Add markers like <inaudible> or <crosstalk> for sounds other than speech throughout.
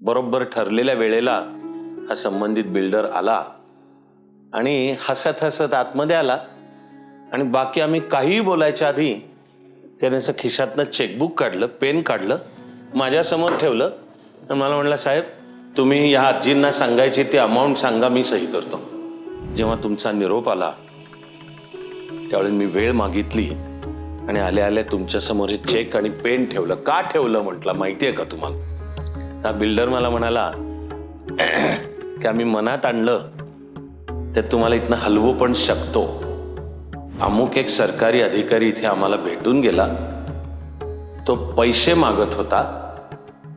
बरोबर ठरलेल्या वेळेला हा संबंधित बिल्डर आला आणि हसत हसत आतमध्ये आला. आणि बाकी आम्ही काहीही बोलायच्या आधी त्याने असं खिशातनं चेकबुक काढलं पेन काढलं माझ्यासमोर ठेवलं. आणि मला म्हणलं साहेब तुम्ही या आजींना सांगायची ती अमाऊंट सांगा मी सही करतो. जेव्हा तुमचा निरोप आला त्यावेळी मी वेळ मागितली आणि आल्या आल्या तुमच्यासमोर हे चेक आणि पेन ठेवलं. का ठेवलं? म्हटलं. माहिती आहे का तुम्हाला? हा बिल्डर मला म्हणाला की आम्ही मनात आणलं तर तुम्हाला इथनं हलवू पण शकतो. अमुक एक सरकारी अधिकारी इथे आम्हाला भेटून गेला. तो पैसे मागत होता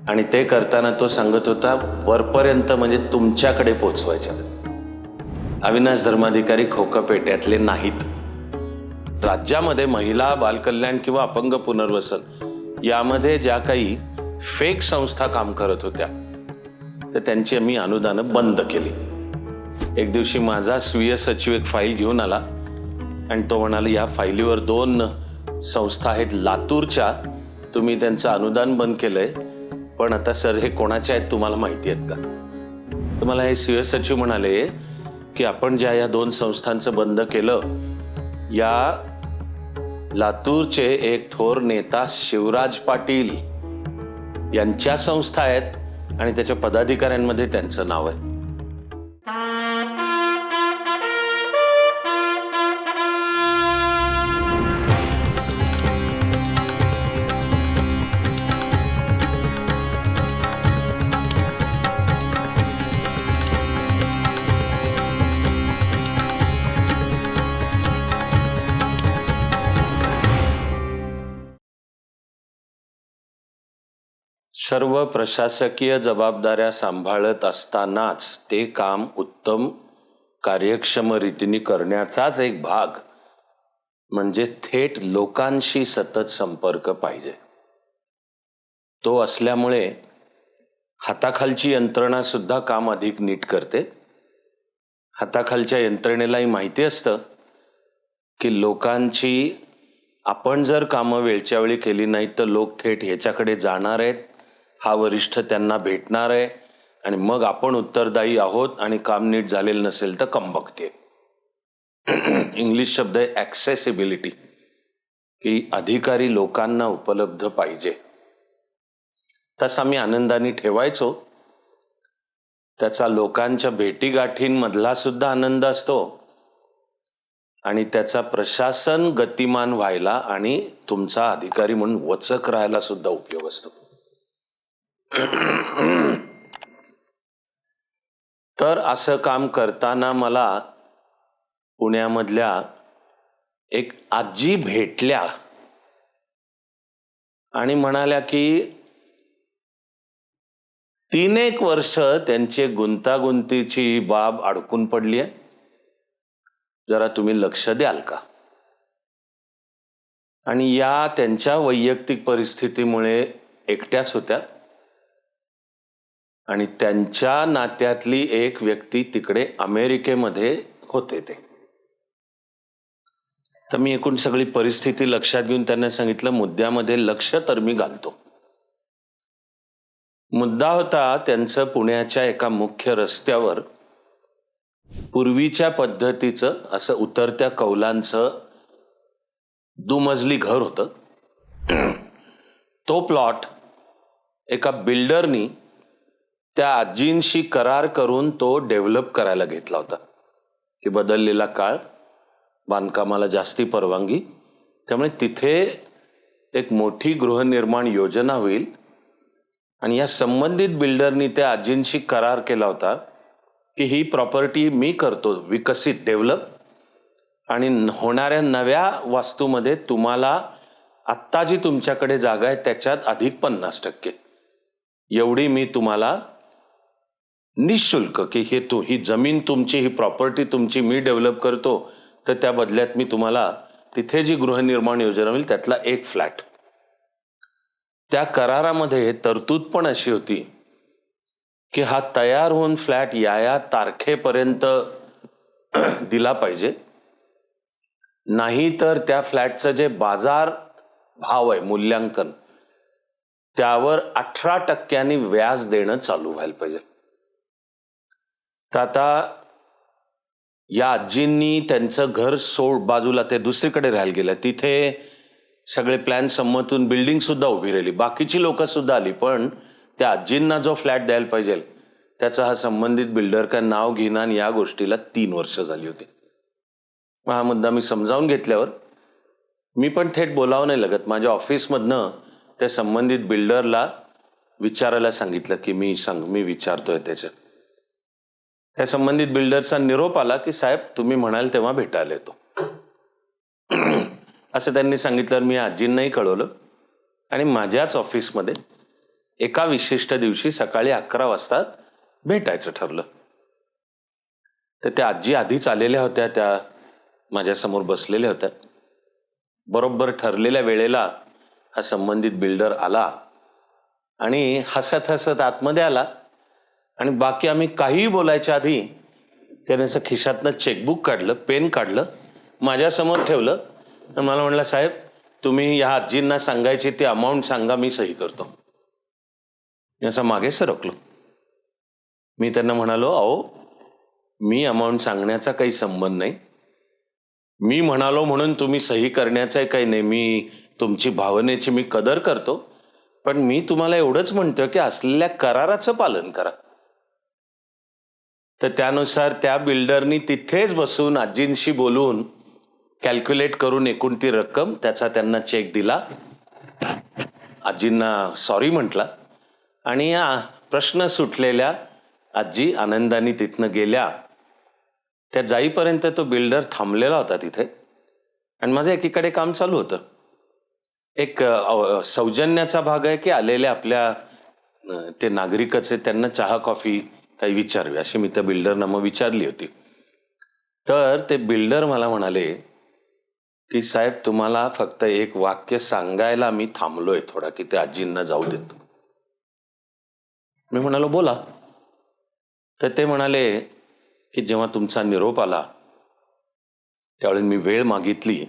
आणि ते करताना तो सांगत होता वरपर्यंत म्हणजे तुमच्याकडे पोचवायच्यात अविनाश धर्माधिकारी खोकापेट्यातले नाहीत. राज्यामध्ये महिला बालकल्याण किंवा अपंग पुनर्वसन यामध्ये ज्या काही फेक संस्था काम करत होत्या. तर त्यांची आम्ही अनुदानं बंद केली. एक दिवशी माझा स्वीय सचिव एक फाईल घेऊन आला आणि तो म्हणाला या फाईलीवर दोन संस्था आहेत लातूरच्या. तुम्ही त्यांचं अनुदान बंद केलंय पण आता सर हे कोणाचे आहेत तुम्हाला माहिती आहेत का? तुम्हाला हे स्वीय सचिव म्हणाले की आपण ज्या या दोन संस्थांचं बंद केलं या लातूरचे एक थोर नेता शिवराज पाटील यांच्या संस्था आहेत आणि त्याच्या पदाधिकाऱ्यांमध्ये त्यांचं नाव आहे. सर्व प्रशासकीय जबाबदाऱ्या सांभाळत असतानाच ते काम उत्तम कार्यक्षम रीतीने करण्याचाच एक भाग म्हणजे थेट लोकांशी सतत संपर्क पाहिजे. तो असल्यामुळे हाताखालची यंत्रणा सुद्धा काम अधिक नीट करते. हाताखालच्या यंत्रणेलाही माहिती असतं की लोकांची आपण जर कामं वेळच्या वेळी केली नाहीत तर लोक थेट ह्याच्याकडे जाणार आहेत हा वरिष्ठ त्यांना भेटणार आहे आणि मग आपण उत्तरदायी आहोत आणि काम नीट झालेलं नसेल तर कम बघते. <clears throat> इंग्लिश शब्द आहे ॲक्सेसिबिलिटी की अधिकारी लोकांना उपलब्ध पाहिजे. तसा आम्ही आनंदाने ठेवायचो. त्याचा लोकांच्या भेटीगाठींमधला सुद्धा आनंद असतो. आणि त्याचा प्रशासन गतिमान व्हायला आणि तुमचा अधिकारी म्हणून वचक राहायला सुद्धा उपयोग असतो. तर असं काम करताना मला पुण्यामधल्या एक आजी भेटल्या आणि म्हणाल्या की तीन एक वर्ष त्यांची गुंतागुंतीची बाब अडकून पडली आहे. जरा तुम्ही लक्ष द्याल का? आणि या त्यांच्या वैयक्तिक परिस्थितीमुळे एकट्याच होत्या. आणि त्यांच्या नात्यातली एक व्यक्ती तिकडे अमेरिकेमध्ये होते ते. तर मी एकूण सगळी परिस्थिती लक्षात घेऊन त्यांना सांगितलं मुद्द्यामध्ये लक्ष तर मी घालतो. मुद्दा होता त्यांचं पुण्याच्या एका मुख्य रस्त्यावर पूर्वीच्या पद्धतीचं असं उतरत्या कौलांचं दुमजली घर होतं. तो प्लॉट एका बिल्डरनी त्या आजींशी करार करून तो डेव्हलप करायला घेतला होता. की बदललेला काळ बांधकामाला जास्ती परवानगी त्यामुळे तिथे एक मोठी गृहनिर्माण योजना होईल. आणि या संबंधित बिल्डरनी त्या आजींशी करार केला होता की ही प्रॉपर्टी मी करतो विकसित डेव्हलप. आणि होणाऱ्या नव्या वास्तूमध्ये तुम्हाला आत्ता जी तुमच्याकडे जागा आहे त्याच्यात अधिक पन्नास टक्के. एवढी मी तुम्हाला निशुल्क की हे तू ही जमीन तुमची ही प्रॉपर्टी तुमची मी डेव्हलप करतो तर त्या बदल्यात मी तुम्हाला तिथे जी गृहनिर्माण योजना होईल त्यातला एक फ्लॅट त्या करारामध्ये तरतूद पण अशी होती की हा तयार होऊन फ्लॅट या या तारखेपर्यंत <clears throat> दिला पाहिजे. नाही तर त्या फ्लॅटचं जे बाजार भाव आहे मूल्यांकन त्यावर अठरा टक्क्यांनी व्याज देणं चालू व्हायला पाहिजे. तर आता या आजींनी त्यांचं घर सोड बाजूला ते दुसरीकडे राहायला गेलं. तिथे सगळे प्लॅन संमतून बिल्डिंग सुद्धा उभी राहिली. बाकीची लोकंसुद्धा आली पण त्या आजींना जो फ्लॅट द्यायला पाहिजे त्याचा हा संबंधित बिल्डर काय नाव घेणार या गोष्टीला तीन वर्ष झाली होती. मग हा मुद्दा मी समजावून घेतल्यावर मी पण थेट बोलावं नाही लगत. माझ्या ऑफिसमधनं त्या संबंधित बिल्डरला विचारायला सांगितलं की मी सांग मी विचारतोय त्याचं. त्या संबंधित बिल्डरचा निरोप आला की साहेब तुम्ही म्हणाल तेव्हा भेटायला येतो. <clears throat> असं त्यांनी सांगितल्यावर मी आजींनाही कळवलं. आणि माझ्याच ऑफिसमध्ये एका विशिष्ट दिवशी सकाळी अकरा वाजता भेटायचं ठरलं. तर त्या आजी आधीच आलेल्या होत्या त्या माझ्यासमोर बसलेल्या होत्या. बरोबर ठरलेल्या वेळेला हा संबंधित बिल्डर आला आणि हसत हसत आतमध्ये आला. आणि बाकी आम्ही काहीही बोलायच्या आधी त्याने असं खिशातनं चेकबुक काढलं पेन काढलं माझ्यासमोर ठेवलं. आणि मला म्हटलं साहेब तुम्ही या आजींना सांगायची ती अमाऊंट सांगा मी सही करतो. मी असं मागे सरकलो. मी त्यांना म्हणालो अहो मी अमाऊंट सांगण्याचा काही संबंध नाही. मी म्हणालो म्हणून तुम्ही सही करण्याचं काही नाही. मी तुमची भावनेची मी कदर करतो. पण मी तुम्हाला एवढंच म्हणतो की असलेल्या कराराचं पालन करा. तर त्यानुसार त्या बिल्डरनी तिथेच बसून आजींशी बोलून कॅल्क्युलेट करून एकूण ती रक्कम त्याचा त्यांना चेक दिला. आजींना सॉरी म्हटला. आणि या प्रश्न सुटलेल्या आजी आनंदाने तिथनं गेल्या. त्या जाईपर्यंत तो बिल्डर थांबलेला होता तिथे. आणि माझं एकीकडे काम चालू होतं. एक सौजन्याचा भाग आहे की आलेले आपल्या ते नागरिकच आहे त्यांना चहा कॉफी काही विचारवी. अशी मी त्या बिल्डरना मग विचारली होती. तर ते बिल्डर मला म्हणाले की साहेब तुम्हाला फक्त एक वाक्य सांगायला मी थांबलोय थोडा की ते आजींना जाऊ देतो. मी म्हणालो बोला. तर ते म्हणाले की जेव्हा तुमचा निरोप आला त्यावेळी मी वेळ मागितली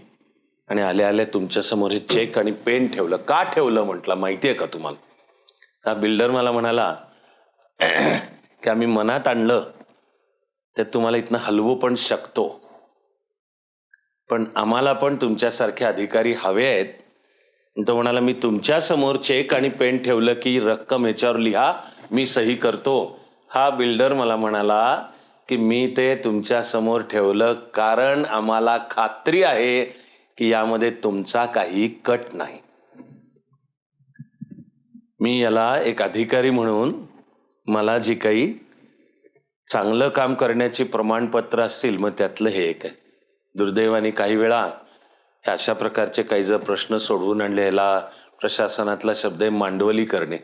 आणि आल्या आल्या तुमच्यासमोर हे चेक आणि पेन ठेवलं. का ठेवलं? म्हटलं माहिती आहे का तुम्हाला? हा बिल्डर मला म्हणाला की आम्ही मनात आणलं तर तुम्हाला इथनं हलवू पण शकतो. पण आम्हाला पण तुमच्यासारखे अधिकारी हवे आहेत. तो म्हणाला मी तुमच्यासमोर चेक आणि पेन ठेवलं की रक्कम याच्यावर लिहा मी सही करतो. हा बिल्डर मला म्हणाला की मी ते तुमच्यासमोर ठेवलं कारण आम्हाला खात्री आहे की यामध्ये तुमचा काही कट नाही. मी याला एक अधिकारी म्हणून मला जी काही चांगलं काम करण्याची प्रमाणपत्र असतील मग त्यातलं हे एक आहे. दुर्दैवाने काही वेळा अशा प्रकारचे काही जर प्रश्न सोडवून आणले याला प्रशासनातला शब्द आहे मांडवली करणे.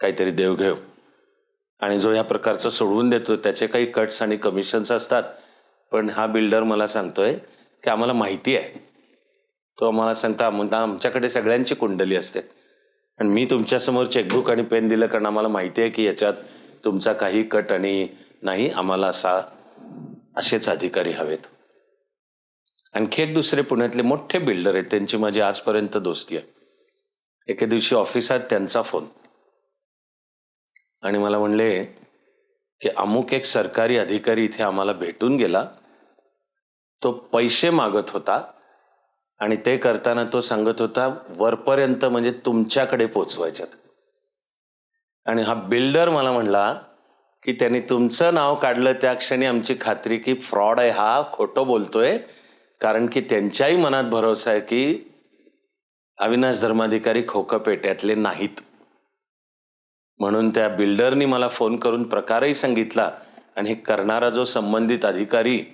काहीतरी देवघेव आणि जो ह्या प्रकारचं सोडवून देतो त्याचे काही कट्स आणि कमिशन्स असतात. पण हा बिल्डर मला सांगतोय की आम्हाला माहिती आहे. तो आम्हाला सांगता म्हणता आमच्याकडे सगळ्यांची कुंडली असते. आणि मी तुमच्यासमोर चेकबुक आणि पेन दिलं कारण आम्हाला माहिती आहे की याच्यात तुमचा काही कट आणि नाही आम्हाला असा असेच अधिकारी हवेत. आणखी एक दुसरे पुण्यातले मोठे बिल्डर आहेत त्यांची माझी आजपर्यंत दोस्ती आहे. एके दिवशी ऑफिसात त्यांचा फोन आणि मला म्हणले की अमुक एक सरकारी अधिकारी इथे आम्हाला भेटून गेला. तो पैसे मागत होता. आणि ते करताना तो सांगत होता वरपर्यंत म्हणजे तुमच्याकडे पोचवायच्यात. आणि हा बिल्डर मला म्हणला की त्यांनी तुमचं नाव काढलं त्या क्षणी आमची खात्री की फ्रॉड आहे हा खोटं बोलतोय कारण की त्यांच्याही मनात भरोसा आहे की अविनाश धर्माधिकारी खोकपेट्यातले नाहीत. म्हणून त्या बिल्डरनी मला फोन करून प्रकारही सांगितला आणि हे करणारा जो संबंधित अधिकारी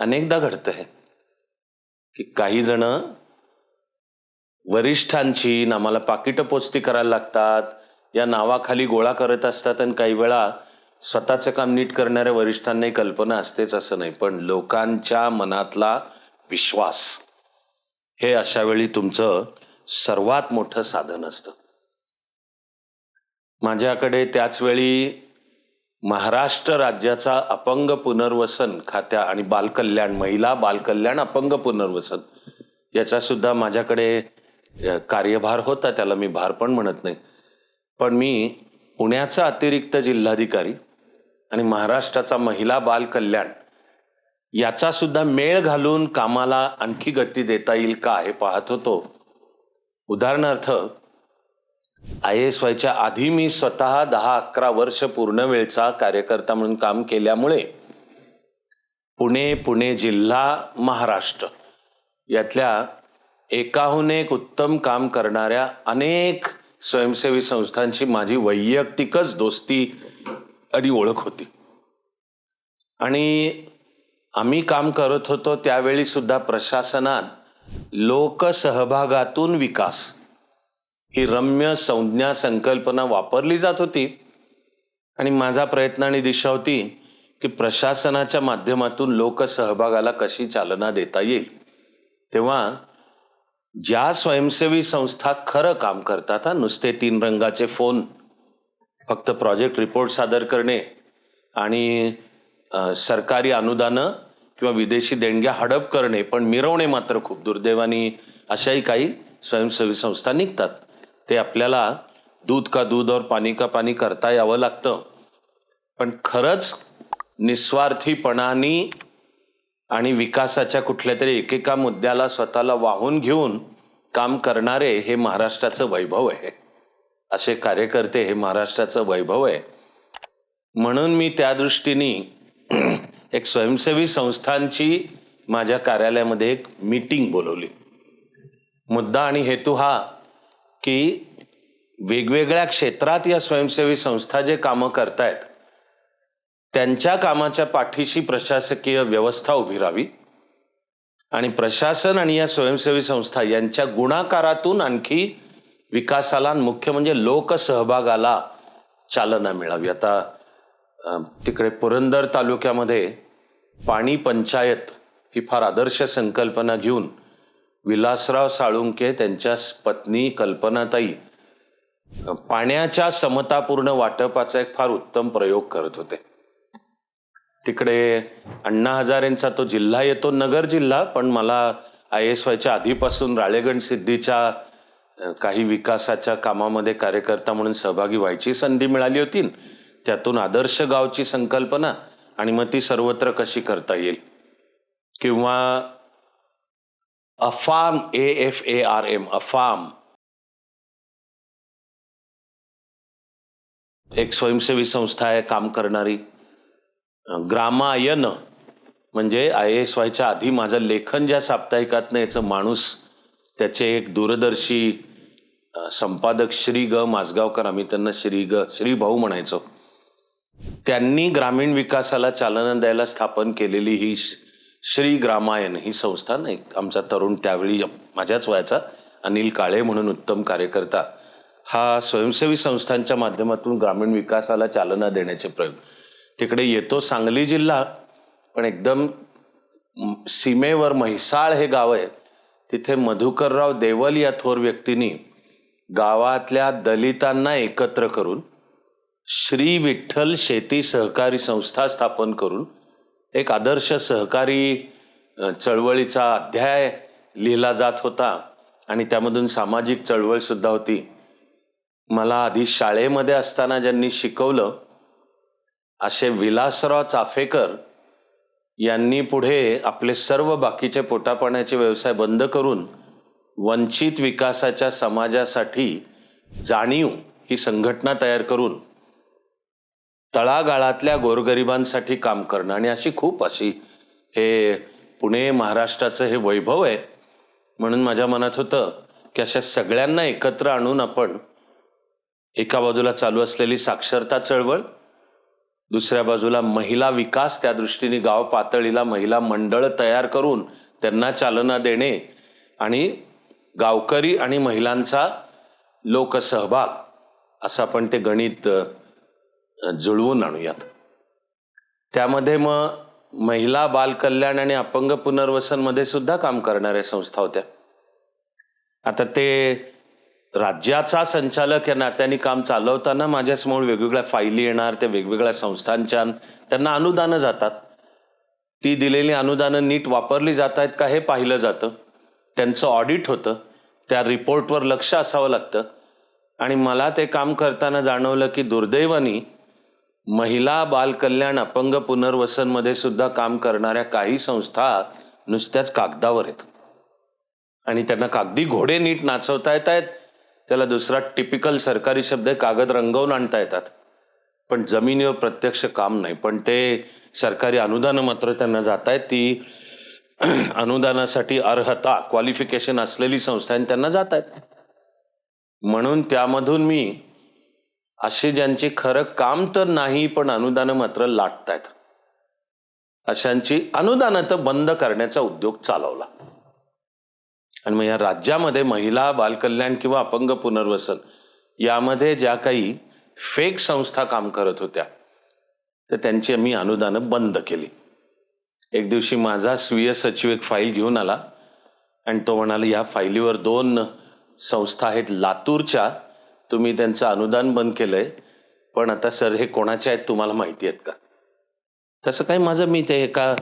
अनेकदा घडतं आहे की काही जण वरिष्ठांची आम्हाला पाकिटं पोचती करायला लागतात या नावाखाली गोळा करत असतात आणि काही वेळा स्वतःचं काम नीट करणाऱ्या वरिष्ठांनाही कल्पना असतेच असं नाही. पण लोकांच्या मनातला विश्वास हे अशा वेळी तुमचं सर्वात मोठं साधन असतं. माझ्याकडे त्याच वेळी महाराष्ट्र राज्याचा अपंग पुनर्वसन खात्या आणि बालकल्याण महिला बालकल्याण अपंग पुनर्वसन याचा सुद्धा माझ्याकडे कार्यभार होता त्याला मी भार पण म्हणत नाही. पण मी पुण्याचा अतिरिक्त जिल्हाधिकारी आणि महाराष्ट्राचा महिला बालकल्याण याचा सुद्धा मेळ घालून कामाला आणखी गती देता येईल का हे पाहत होतो. उदाहरणार्थ आय एस वायच्या आधी मी स्वतः दहा अकरा वर्ष पूर्ण वेळचा कार्यकर्ता म्हणून काम केल्यामुळे पुणे पुणे जिल्हा महाराष्ट्र यातल्या एकाहून एक उत्तम काम करणाऱ्या अनेक स्वयंसेवी संस्थांची माझी वैयक्तिकच दोस्ती आणि ओळख होती. आणि आम्ही काम करत होतो त्यावेळी सुद्धा प्रशासनात लोकसहभागातून विकास ही रम्य संज्ञा संकल्पना वापरली जात होती. आणि माझा प्रयत्न आणि दिशा होती की प्रशासनाच्या माध्यमातून लोकसहभागाला कशी चालना देता येईल. तेव्हा ज्या स्वयंसेवी संस्था खरं काम करतात हा नुसते तीन रंगाचे फोन फक्त प्रोजेक्ट रिपोर्ट सादर करणे आणि सरकारी अनुदानं किंवा विदेशी देणग्या हडप करणे पण मिरवणे मात्र खूप दुर्दैवानी अशाही काही स्वयंसेवी संस्था निघतात. ते आपल्याला दूध का दूध और पाणी का पाणी करता यावं लागतं. पण खरंच निस्वार्थीपणाने आणि विकासाच्या कुठल्या तरी एकेका मुद्द्याला स्वतःला वाहून घेऊन काम करणारे हे महाराष्ट्राचं वैभव आहे. असे कार्यकर्ते हे महाराष्ट्राचं वैभव आहे. म्हणून मी त्या दृष्टीने <clears throat> एक स्वयंसेवी संस्थांची माझ्या कार्यालयामध्ये एक मीटिंग बोलवली. मुद्दा आणि हेतू हा की वेगवेगळ्या क्षेत्रात या स्वयंसेवी संस्था जे कामं करतायत त्यांच्या कामाच्या पाठीशी प्रशासकीय व्यवस्था उभी राहावी. आणि प्रशासन आणि या स्वयंसेवी संस्था यांच्या गुणाकारातून आणखी विकासाला मुख्य म्हणजे लोकसहभागाला चालना मिळावी. आता तिकडे पुरंदर तालुक्यामध्ये पाणी पंचायत ही फार आदर्श संकल्पना घेऊन विलासराव साळुंके त्यांच्या पत्नी कल्पनाताई पाण्याच्या समतापूर्ण वाटपाचा एक फार उत्तम प्रयोग करत होते. तिकडे अण्णा हजारेंचा तो जिल्हा येतो नगर जिल्हा पण मला आय एस वायच्या आधीपासून राळेगण सिद्धीच्या काही विकासाच्या कामामध्ये कार्यकर्ता म्हणून सहभागी व्हायची संधी मिळाली होती. त्यातून आदर्श गावची संकल्पना आणि मग ती सर्वत्र कशी करता येईल? किंवा AFARM A F A R M AFARM एक स्वयंसेवी संस्था आहे काम करणारी. ग्रामायन म्हणजे आय एस व्हायच्या आधी माझं लेखन ज्या साप्ताहिकातनं याचं माणूस त्याचे एक दूरदर्शी संपादक श्री ग माजगावकर आम्ही त्यांना श्री ग श्री भाऊ म्हणायचो. त्यांनी ग्रामीण विकासाला चालना द्यायला स्थापन केलेली ही श्री ग्रामायण ही संस्था नाही. आमचा तरुण त्यावेळी माझ्याच वयाचा अनिल काळे म्हणून उत्तम कार्यकर्ता. हा स्वयंसेवी संस्थांच्या माध्यमातून ग्रामीण विकासाला चालना देण्याचे प्रयोग. तिकडे येतो सांगली जिल्हा पण एकदम सीमेवर म्हैसाळ हे गाव आहे. तिथे मधुकरराव देवल या थोर व्यक्तींनी गावातल्या दलितांना एकत्र करून श्री विठ्ठल शेती सहकारी संस्था स्थापन करून एक आदर्श सहकारी चळवळीचा अध्याय लिहिला जात होता आणि त्यामधून सामाजिक चळवळसुद्धा होती. मला आधी शाळेमध्ये असताना ज्यांनी शिकवलं असे विलासराव चाफेकर यांनी पुढे आपले सर्व बाकीचे पोटापाण्याचे व्यवसाय बंद करून वंचित विकासाच्या समाजासाठी जाणीव ही संघटना तयार करून तळागाळातल्या गोरगरिबांसाठी काम करणं. आणि अशी खूप अशी हे पुणे महाराष्ट्राचं हे वैभव आहे. म्हणून माझ्या मनात होतं की अशा सगळ्यांना एकत्र आणून आपण एका बाजूला चालू असलेली साक्षरता चळवळ दुसऱ्या बाजूला महिला विकास त्या दृष्टीने गाव पातळीला महिला मंडळ तयार करून त्यांना चालना देणे आणि गावकरी आणि महिलांचा लोकसहभाग असं आपण ते गणित जुळवून आणूयात. त्यामध्ये मग महिला बालकल्याण आणि अपंग पुनर्वसनमध्ये सुद्धा काम करणाऱ्या संस्था होत्या. आता ते राज्याचा संचालक या नात्याने काम चालवताना माझ्यासमोर वेगवेगळ्या फायली येणार त्या वेगवेगळ्या संस्थांच्या त्यांना अनुदानं जातात. ती दिलेली अनुदानं नीट वापरली जात आहेत का हे पाहिलं जातं. त्यांचं ऑडिट होतं. त्या रिपोर्टवर लक्ष असावं लागतं. आणि मला ते काम करताना जाणवलं की दुर्दैवानी महिला बालकल्याण अपंग पुनर्वसनमध्ये सुद्धा काम करणाऱ्या काही संस्था नुसत्याच कागदावर आहेत. आणि त्यांना कागदी घोडे नीट नाचवता येत आहेत त्याला दुसरा टिपिकल सरकारी शब्द कागद रंगवून आणता येतात. पण जमिनीवर प्रत्यक्ष काम नाही पण ते सरकारी अनुदानं मात्र त्यांना जात आहेत ती <clears throat> अनुदानासाठी अर्हता क्वालिफिकेशन असलेली संस्था आणि त्यांना जात आहेत. म्हणून त्यामधून मी अशी ज्यांची खरं काम तर नाही पण अनुदानं मात्र लाटतायत. अशांची अनुदानं तर बंद करण्याचा उद्योग चालवला. आणि मग या राज्यामध्ये महिला बालकल्याण किंवा अपंग पुनर्वसन यामध्ये ज्या काही फेक संस्था काम करत होत्या तर त्यांची आम्ही अनुदानं बंद केली. एक दिवशी माझा स्वीय सचिव एक फाईल घेऊन आला आणि तो म्हणाला या फाईलीवर दोन संस्था आहेत लातूरच्या तुम्ही त्यांचं अनुदान बंद केलंय पण आता सर हे कोणाचे आहेत तुम्हाला माहिती आहेत का? तसं काही माझं मी ते एका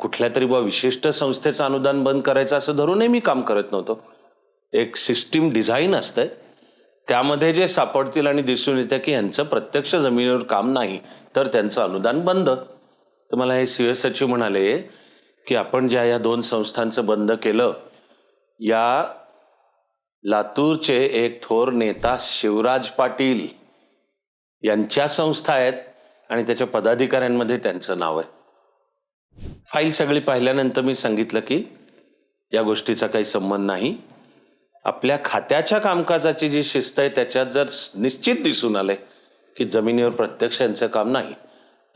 कुठल्या तरी बुवा विशिष्ट संस्थेचं अनुदान बंद करायचं असं धरूनही मी काम करत नव्हतो. एक सिस्टीम डिझाईन असतंय त्यामध्ये जे सापडतील आणि दिसून येतं की यांचं प्रत्यक्ष जमिनीवर काम नाही तर त्यांचं अनुदान बंद. तर मला हे सी सचिव म्हणाले की आपण ज्या या दोन संस्थांचं बंद केलं या लातूरचे एक थोर नेता शिवराज पाटील यांच्या संस्था आहेत आणि त्याच्या पदाधिकाऱ्यांमध्ये त्यांचं नाव आहे. फाईल सगळी पाहिल्यानंतर मी सांगितलं की या गोष्टीचा काही संबंध नाही. आपल्या खात्याच्या कामकाजाची जी शिस्त आहे त्याच्यात जर निश्चित दिसून आले की जमिनीवर प्रत्यक्ष यांचं काम नाही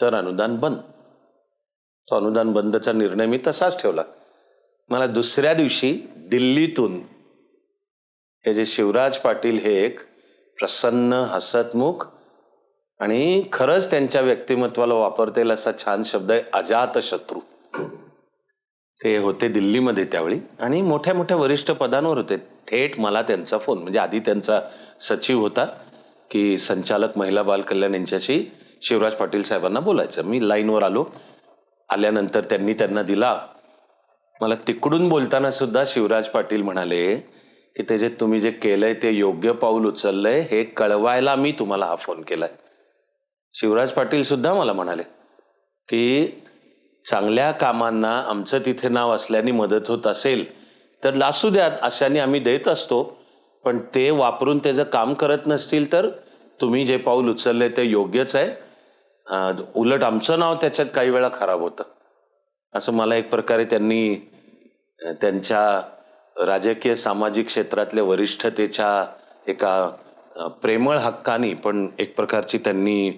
तर अनुदान बंद. तो अनुदान बंदचा निर्णय मी तसाच ठेवला. मला दुसऱ्या दिवशी दिल्लीतून हे जे शिवराज पाटील हे एक प्रसन्न हसतमुख आणि खरंच त्यांच्या व्यक्तिमत्वाला वापरतेल असा छान शब्द आहे अजात शत्रू. ते होते दिल्लीमध्ये त्यावेळी आणि मोठ्या मोठ्या वरिष्ठ पदांवर होते. थेट मला त्यांचा फोन म्हणजे आधी त्यांचा सचिव होता की संचालक महिला बाल कल्याण यांच्याशी शिवराज पाटील साहेबांना बोलायचं. मी लाईनवर आलो. आल्यानंतर त्यांनी त्यांना दिला. मला तिकडून बोलताना सुद्धा शिवराज पाटील म्हणाले की त्याचे तुम्ही जे केलंय ते योग्य पाऊल उचललंय हे कळवायला मी तुम्हाला हा फोन केलाय. शिवराज पाटील सुद्धा मला म्हणाले की चांगल्या कामांना आमचं तिथे नाव असल्याने मदत होत असेल तर असू द्यात अशाने आम्ही देत असतो पण ते वापरून त्याचं काम करत नसतील तर तुम्ही जे पाऊल उचलले ते योग्यच आहे. उलट आमचं नाव त्याच्यात काही वेळा खराब होतं. असं मला एक प्रकारे त्यांनी त्यांच्या राजकीय सामाजिक क्षेत्रातल्या वरिष्ठतेच्या एका प्रेमळ हक्कानी पण एक प्रकारची त्यांनी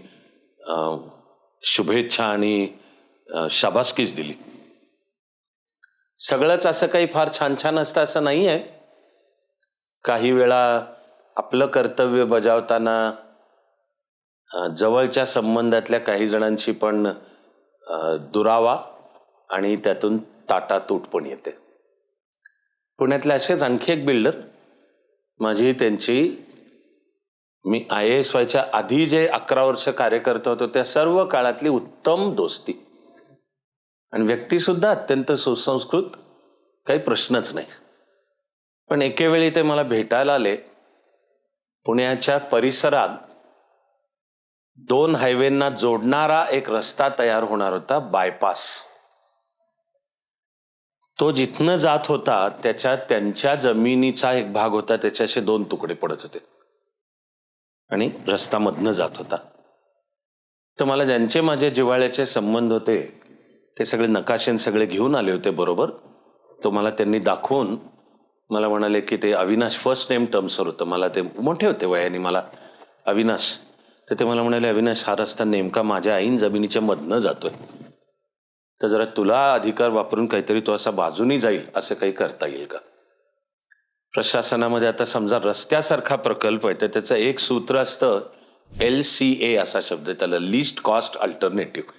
शुभेच्छा आणि शाबासकीच दिली. सगळंच असं काही फार छान छान असतं असं नाही आहे काही वेळा आपलं कर्तव्य बजावताना जवळच्या संबंधातल्या काही जणांशी पण दुरावा आणि त्यातून ताटातूट पण येते. पुण्यातले असेच आणखी एक बिल्डर. माझी त्यांची मी आय ए एस व्हायच्या आधी जे अकरा वर्ष कार्य करत होतो त्या सर्व काळातली उत्तम दोस्ती. आणि व्यक्तीसुद्धा अत्यंत सुसंस्कृत काही प्रश्नच नाही. पण एकेवेळी ते मला भेटायला आले. पुण्याच्या परिसरात दोन हायवेंना जोडणारा एक रस्ता तयार होणार होता बायपास तो जिथनं जात होता त्याच्या त्यांच्या जमिनीचा एक भाग होता त्याच्याशी दोन तुकडे पडत होते. आणि रस्ता मधनं जात होता. तर मला ज्यांचे माझे जिव्हाळ्याचे संबंध होते ते सगळे नकाशे सगळे घेऊन आले होते बरोबर? तो मला त्यांनी दाखवून मला म्हणाले की ते अविनाश फर्स्ट नेम टर्म्सवर होतं. मला ते मोठे होते वयाने मला. अविनाश. तर ते मला म्हणाले अविनाश हा रस्ता नेमका माझ्या आईन जमिनीच्या मधनं जातोय. तर जरा तुला अधिकार वापरून काहीतरी तो असा बाजूनी जाईल असं काही करता येईल का? प्रशासनामध्ये आता समजा रस्त्यासारखा प्रकल्प आहे तर त्याचं एक सूत्र असतं एल सी ए असा शब्द आहे. त्याला लिस्ट कॉस्ट अल्टरनेटिव्ह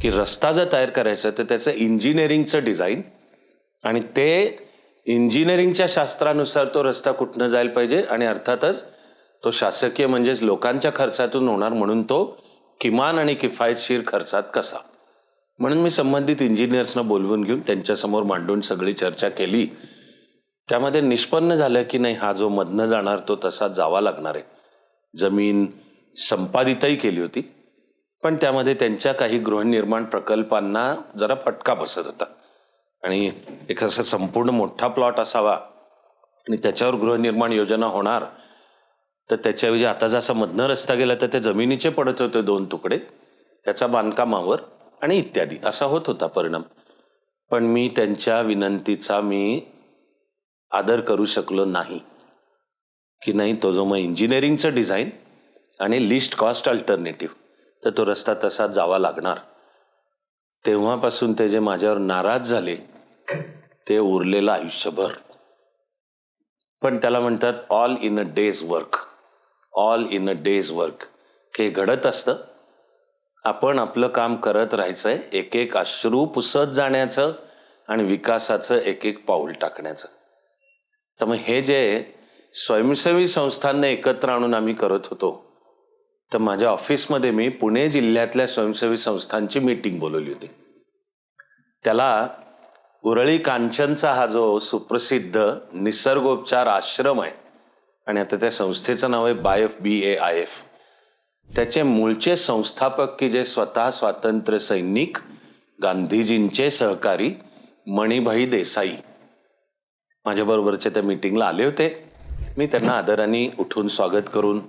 की रस्ता जर तयार करायचा तर त्याचं इंजिनिअरिंगचं डिझाईन आणि ते इंजिनिअरिंगच्या शास्त्रानुसार तो रस्ता कुठनं जायला पाहिजे आणि अर्थातच तो शासकीय म्हणजेच लोकांच्या खर्चातून होणार म्हणून तो किमान आणि किफायतशीर खर्चात कसा? म्हणून मी संबंधित इंजिनियर्सना बोलवून घेऊन त्यांच्यासमोर मांडून सगळी चर्चा केली. त्यामध्ये निष्पन्न झालं की नाही हा जो मधनं जाणार तो तसा जावा लागणार आहे. जमीन संपादितही केली होती पण त्यामध्ये त्यांच्या काही गृहनिर्माण प्रकल्पांना जरा फटका बसत होता. आणि एक असा संपूर्ण मोठा प्लॉट असावा आणि त्याच्यावर गृहनिर्माण योजना होणार तर त्याच्याऐवजी आता जसा मधनं रस्ता गेला तर ते जमिनीचे पडत होते दोन तुकडे. त्याचा बांधकामावर आणि इत्यादी. असा होत होता परिणाम. पण मी त्यांच्या विनंतीचा मी आदर करू शकलो नाही. की नाही तो जो मग इंजिनिअरिंगचं डिझाईन आणि लिस्ट कॉस्ट अल्टरनेटिव्ह तर तो रस्ता तसा जावा लागणार. तेव्हापासून ते जे माझ्यावर नाराज झाले ते उरलेलं आयुष्यभर. पण त्याला म्हणतात all in a day's work all in a day's work हे घडत असतं. आपण आपलं काम करत राहायचंय एक एक अश्रू पुसत जाण्याचं आणि विकासाचं एक एक पाऊल टाकण्याचं. तर मग हे जे स्वयंसेवी संस्थांना एकत्र आणून आम्ही करत होतो तर माझ्या ऑफिसमध्ये मी पुणे जिल्ह्यातल्या स्वयंसेवी संस्थांची मीटिंग बोलवली होती. त्याला उरळी कांचनचा हा जो सुप्रसिद्ध निसर्गोपचार आश्रम आहे आणि आता त्या संस्थेचं नाव आहे BAIF B A I F. त्याचे मूळचे संस्थापक की जे स्वतः स्वातंत्र्य सैनिक गांधीजींचे सहकारी मणिभाई देसाई. माझ्याबरोबरचे त्या मीटिंगला आले होते. मी त्यांना आदराने उठून स्वागत करून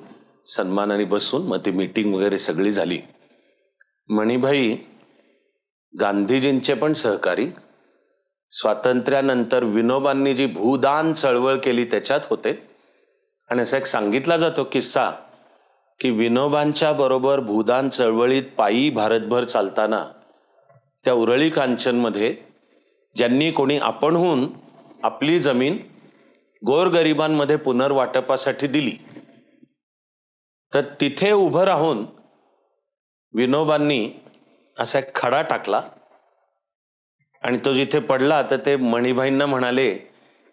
सन्मानाने बसून मग ती मीटिंग वगैरे सगळी झाली. मणिभाई गांधीजींचे पण सहकारी. स्वातंत्र्यानंतर विनोबांनी जी भूदान चळवळ केली त्याच्यात होते. आणि असा एक सांगितला जातो किस्सा. की विनोबांच्या बरोबर भूदान चळवळीत पायी भारतभर चालताना त्या उरळी कांचनमध्ये ज्यांनी कोणी आपणहून आपली जमीन गोरगरिबांमध्ये पुनर्वाटपासाठी दिली तर तिथे उभं राहून विनोबांनी असा खडा टाकला आणि तो जिथे पडला तर ते मणिभाईंना म्हणाले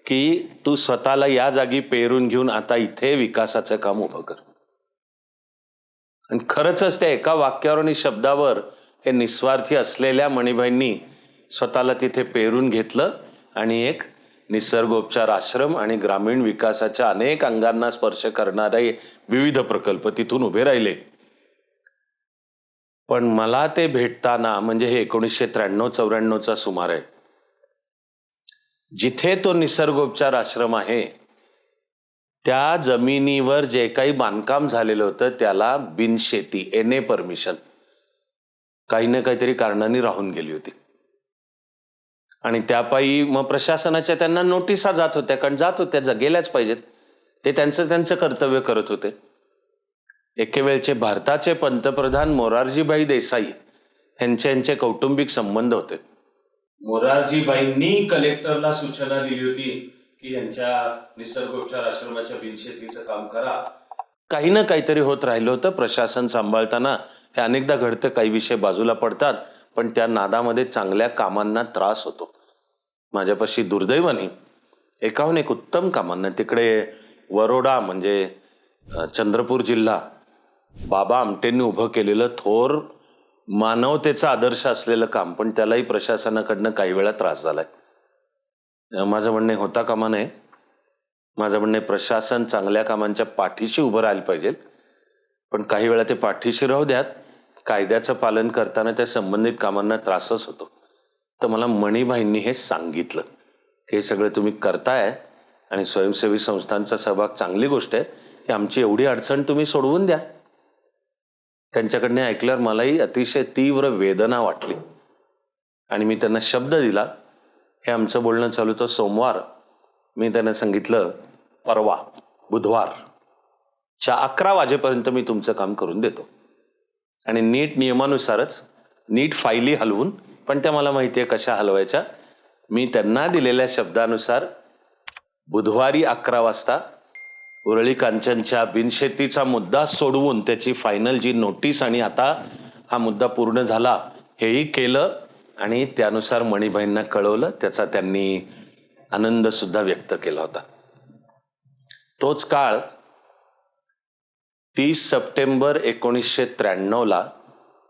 की तू स्वतःला या जागी पेरून घेऊन आता इथे विकासाचं काम उभं कर. आणि खरंच त्या एका वाक्यावर आणि शब्दावर हे निस्वार्थी असलेल्या मणिबाईंनी स्वतःला तिथे पेरून घेतलं आणि एक निसर्गोपचार आश्रम आणि ग्रामीण विकासाच्या अनेक अंगांना स्पर्श करणारे विविध प्रकल्प तिथून उभे राहिले. पण मला ते भेटताना म्हणजे हे एकोणीसशे त्र्याण्णव चौऱ्याण्णवचा सुमार आहे. जिथे तो निसर्गोपचार आश्रम आहे त्या जमिनीवर जे काही बांधकाम झालेलं होतं त्याला बिनशेती एन ए परमिशन काही ना काहीतरी कारणाने राहून गेली होती. आणि त्यापायी मग प्रशासनाच्या त्यांना नोटिसा जात होत्या कारण जात होत्या जगेल्याच पाहिजेत. ते त्यांचं त्यांचं कर्तव्य करत होते. एके वेळचे भारताचे पंतप्रधान मोरारजीभाई देसाई यांचे यांचे कौटुंबिक संबंध होते. मोरारजीबाईंनी कलेक्टरला सूचना दिली होती की यांच्या निसर्गोपचार आश्रमाच्या बिनशेतीचं काम करा. काही ना काहीतरी होत राहिलं होतं. प्रशासन सांभाळताना हे अनेकदा घडतं. काही विषय बाजूला पडतात. पण त्या नादामध्ये चांगल्या कामांना त्रास होतो. माझ्यापाशी दुर्दैवाने एकाहून एक उत्तम कामांना तिकडे वरोडा म्हणजे चंद्रपूर जिल्हा बाबा आमटेंनी उभं केलेलं थोर मानवतेचा आदर्श असलेलं काम. पण त्यालाही प्रशासनाकडनं काही वेळा त्रास झालाय. आहे माझं म्हणणे होता कामा नये. माझं म्हणणे प्रशासन चांगल्या कामांच्या पाठीशी उभं राहायला पाहिजे. पण काही वेळा ते पाठीशी राहू द्यात. कायद्याचं पालन करताना त्या संबंधित कामांना त्रासच होतो. तर मला मणिभाईंनी हे सांगितलं की हे सगळं तुम्ही करताय आणि स्वयंसेवी संस्थांचा सहभाग चांगली गोष्ट आहे. की आमची एवढी अडचण तुम्ही सोडवून द्या. त्यांच्याकडनं ऐकल्यावर मलाही अतिशय तीव्र वेदना वाटली. आणि मी त्यांना शब्द दिला हे आमचं बोलणं चालू होतं. सोमवार मी त्यांना सांगितलं परवा बुधवार च्या अकरा वाजेपर्यंत मी तुमचं काम करून देतो. आणि नीट नियमानुसारच नीट फायली हलवून पण त्या मला माहिती आहे कशा हलवायच्या? मी त्यांना दिलेल्या शब्दानुसार बुधवारी अकरा वाजता उरळी कांचनच्या बिनशेतीचा मुद्दा सोडवून त्याची फायनल जी नोटीस आणि आता हा मुद्दा पूर्ण झाला हेही केलं. आणि त्यानुसार मणिभाईंना कळवलं त्याचा त्यांनी आनंद सुद्धा व्यक्त केला होता. तोच काळ तीस सप्टेंबर एकोणीसशे त्र्याण्णवला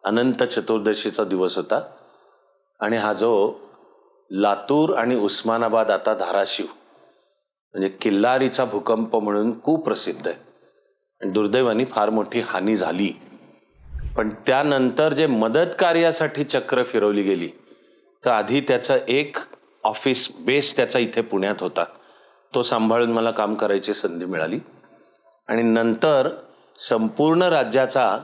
अनंत चतुर्दशीचा दिवस होता आणि हा जो लातूर आणि उस्मानाबाद आता धाराशिव म्हणजे किल्लारीचा भूकंप म्हणून कुप्रसिद्ध आहे. आणि दुर्दैवाने फार मोठी हानी झाली. पण त्यानंतर जे मदत कार्यासाठी चक्र फिरवली गेली तर आधी त्याचं एक ऑफिस बेस त्याचा इथे पुण्यात होता. तो सांभाळून मला काम करायची संधी मिळाली. आणि नंतर संपूर्ण राज्याचा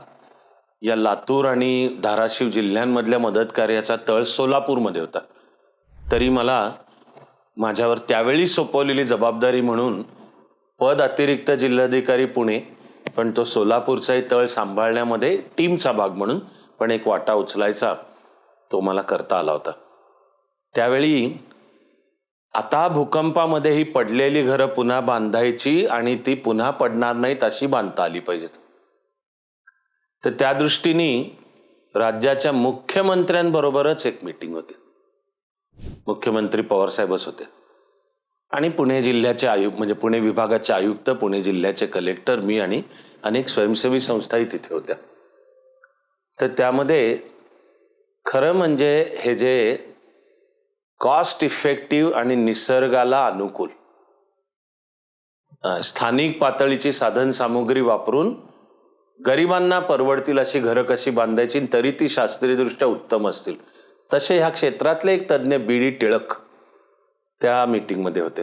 या लातूर आणि धाराशिव जिल्ह्यांमधल्या मदत कार्याचा तळ सोलापूरमध्ये होता. तरी मला माझ्यावर त्यावेळी सोपवलेली जबाबदारी म्हणून पद अतिरिक्त जिल्हाधिकारी पुणे पण तो सोलापूरचाही तळ सांभाळण्यामध्ये टीमचा भाग म्हणून पण एक वाटा उचलायचा तो मला करता आला होता. त्यावेळी आता भूकंपामध्ये ही पडलेली घरं पुन्हा बांधायची आणि ती पुन्हा पडणार नाहीत अशी बांधता आली पाहिजेत. तर त्या दृष्टीने राज्याच्या मुख्यमंत्र्यांबरोबरच एक मीटिंग होती. मुख्यमंत्री पवारसाहेबच होते. आणि पुणे जिल्ह्याचे आयुक्त म्हणजे पुणे विभागाचे आयुक्त पुणे जिल्ह्याचे कलेक्टर मी आणि अनेक स्वयंसेवी संस्थाही तिथे होत्या. तर त्यामध्ये खरं म्हणजे हे जे कॉस्ट इफेक्टिव्ह आणि निसर्गाला अनुकूल स्थानिक पातळीची साधन सामुग्री वापरून गरिबांना परवडतील अशी घरं कशी बांधायची तरी ती शास्त्रीयदृष्ट्या उत्तम असतील. तसे ह्या क्षेत्रातले एक तज्ज्ञ बी डी टिळक त्या मीटिंगमध्ये होते.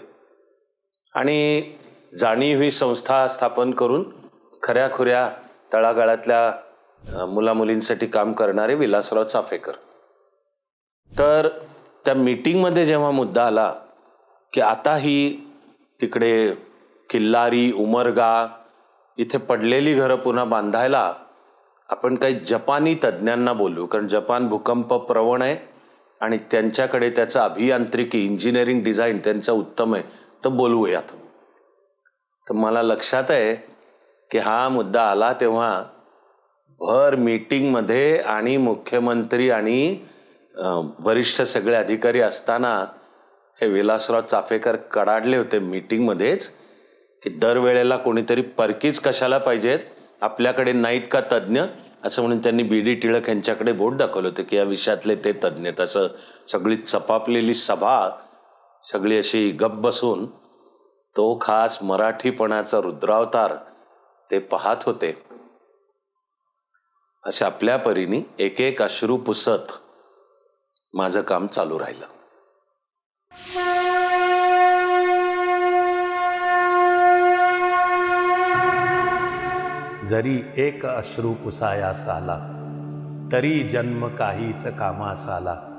आणि जाणीव ही संस्था स्थापन करून खऱ्याखुऱ्या तळागाळातल्या मुलामुलींसाठी काम करणारे विलासराव चाफेकर. तर त्या मीटिंगमध्ये जेव्हा मुद्दा आला की आता ही तिकडे किल्लारी उमरगा इथे पडलेली घरं पुन्हा बांधायला आपण काही जपानी तज्ज्ञांना बोलू कारण जपान भूकंप प्रवण आहे आणि त्यांच्याकडे त्याचं अभियांत्रिकी इंजिनिअरिंग डिझाईन त्यांचं उत्तम आहे तर बोलवूयात तर मला लक्षात आहे की हा मुद्दा आला तेव्हा भर मीटिंगमध्ये आणि मुख्यमंत्री आणि वरिष्ठ सगळे अधिकारी असताना हे विलासराव चाफेकर कडाडले होते मीटिंगमध्येच की दरवेळेला कोणीतरी परकीच कशाला पाहिजेत आपल्याकडे नाहीत का तज्ज्ञ? असं म्हणून त्यांनी बी डी टिळक यांच्याकडे बोट दाखवलं होतं की या विषयातले ते तज्ज्ञ. तसं सगळी चपापलेली सभा सगळी अशी गप बसून तो खास मराठीपणाचा रुद्रावतार ते पाहत होते. अशा आपल्या परीने एक एक अश्रू पुसत माझं काम चालू राहिलं. जरी एक अश्रू पुसायास आला तरी जन्म काहीच कामास आला.